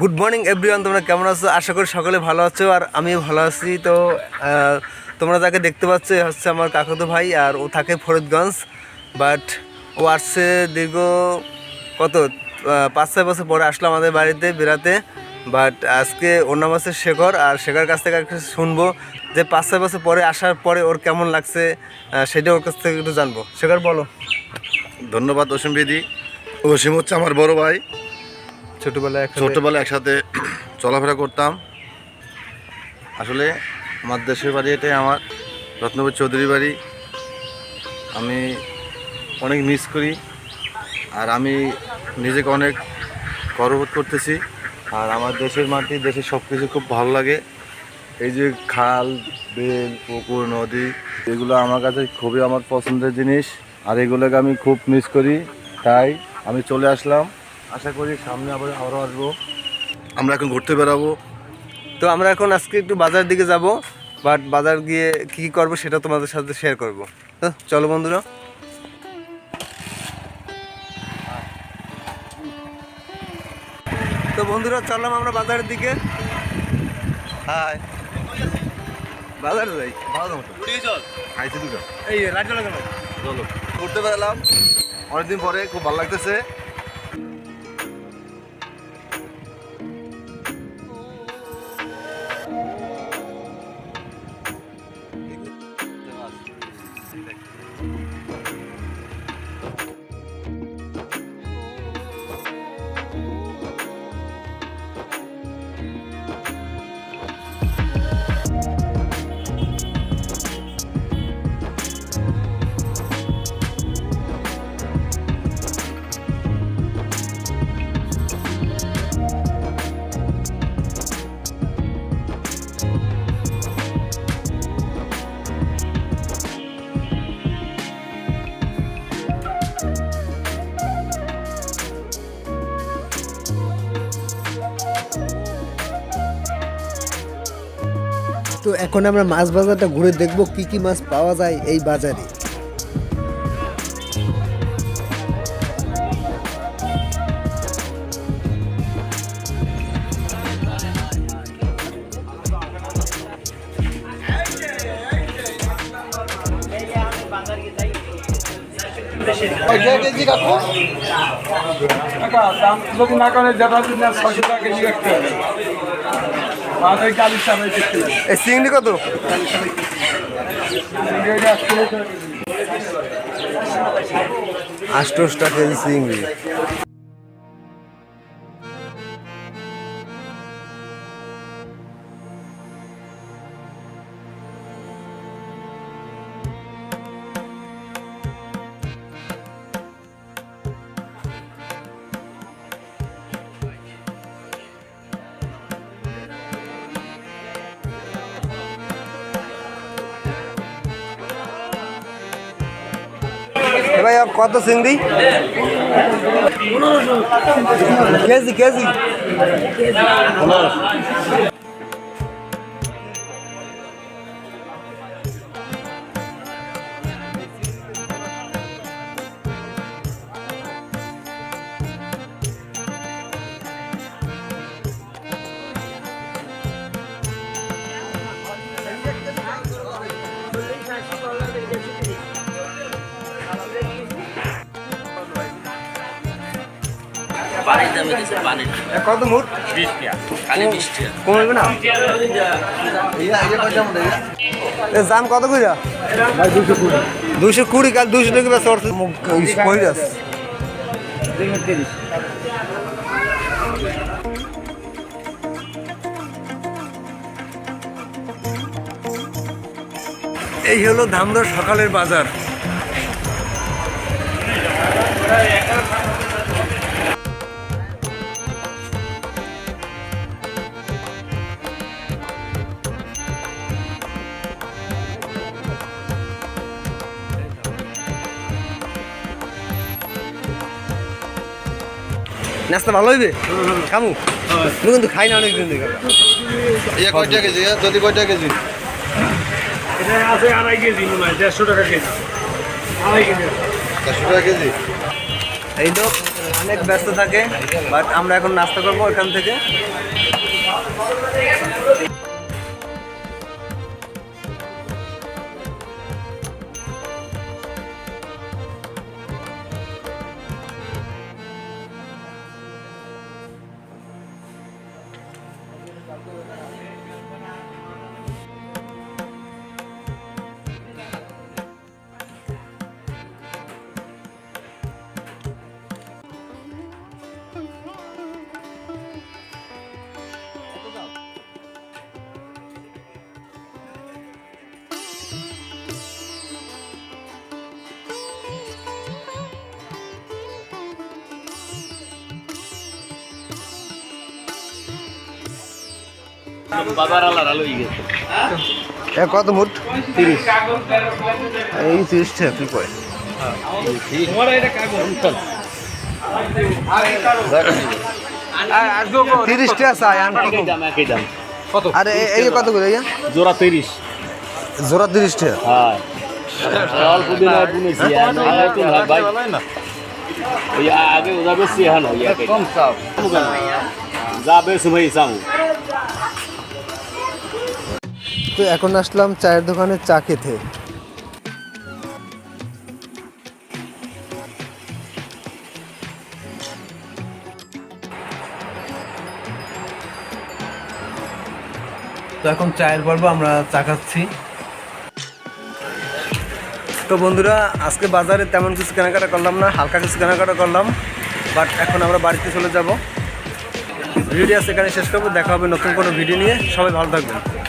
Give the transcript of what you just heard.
Good morning everyone তোমরা কেমন আছো? আশা করি সকলে ভালো আছো আর আমিও ভালো আছি। তো তোমরা যাকে দেখতে পাচ্ছ হচ্ছে আমার কাকাতো ভাই আর ও থাকে ফরিদগঞ্জ। বাট ও আসছে দীর্ঘ কত? পাঁচ, ছয় বছর পরে আসলো আমাদের বাড়িতে, বেড়াতে। বাট আজকে ওর নাম হচ্ছে শেখর আর শেখর কাছ থেকে একটু শুনব। যে পাঁচ, ছয় বছর পরে আসার পরে ওর কেমন লাগছে সেটা ওর কাছ থেকে একটু জানব। শেখর, বলো। ধন্যবাদ, অসীম বেদি অসীম হচ্ছে আমার বড় ভাই। ছোটোবেলায় ছোটবেলায় একসাথে চলাফেরা করতাম। আসলে আমার দেশের বাড়ি এটাই, আমার রত্নপুর চৌধুরী বাড়ি। আমি অনেক মিস করি আর আমি নিজেকে অনেক গর্ববোধ করতেছি। আর আমার দেশের মাটি, দেশের সব কিছু খুব ভালো লাগে। এই যে খাল, বেল, পুকুর, নদী, এগুলো আমার কাছে খুবই আমার পছন্দের জিনিস। আর এগুলোকে আমি খুব মিস করি। তাই আমি চলে আসলাম। আশা করি সামনে আবার আবারও আসব। আমরা এখন ঘুরতে বেরাবো তো আমরা এখন আজকে একটু বাজার দিকে যাব বাট বাজার গিয়ে কি কি করব সেটা তোমাদের সাথে শেয়ার করব। তো চলো বন্ধুরা। তো বন্ধুরা চললাম আমরা বাজারের দিকে। হাই বাজারে যাই। খাইছি দুটো এই রাজ্য চলো। ঘুরতে বেরালাম অনেকদিন পরে খুব ভালো লাগতেছে। তো এখন আমরা মাছ বাজারটা ঘুরে দেখব কি কি মাছ পাওয়া যায় এই বাজারে। দাম যদি না করে যেটা ছয়শো টাকা কেজি রাখতে হবে আমাদের গাড়ির কত? হবে এই চিংড়ি। কত এটা আটশো টাকা কেজি। আষ্টটা কেজি কত মুট? কমবে না? এ দাম কত কইরা? দুশো কুড়ি কাল দুশো টাকা বেশ অর্থ কইরাস এই হলো ধামরা সকালের বাজার। নাস্তা ভালো হইবে? খামু? তুমি কিন্তু খাই না অনেকদিন থেকে ইয়ে কয়টা কেজি? হ্যাঁ? যদি কয়টা কেজি? এটা আছে আড়াই কেজি মনে হয় দেড়শো টাকা কেজি। আড়াই কেজি। চারশো টাকা কেজি? এই তো অনেক ব্যস্ত থাকে বাট আমরা এখন নাস্তা করব ওখান থেকে। এ কত মুট তিরিশ। এই তিরিশ টাকা তুই কয় তিরিশ টাকা চাই আন কত? আরে এই কত করে জোড়া তিরিশ। জোড়া তিরিশ টাকা হ্যাঁ অল্প দিন বুনেছি হয় ভাই। আগে ওরা বেশি এখন কম চাপ যা বেশি ভাই চামু তো এখন আসলাম চায়ের দোকানে চা খেতে। তো এখন চায়ের পর্ব, আমরা চা খাচ্ছি। তো বন্ধুরা, আজকে বাজারে তেমন কিছু কেনাকাটা করলাম না, হালকা কিছু কেনাকাটা করলাম বাট এখন আমরা বাড়িতে চলে যাব। ভিডিও এখানে শেষ করব, দেখা হবে নতুন কোনো ভিডিও নিয়ে, সবাই ভালো থাকবেন।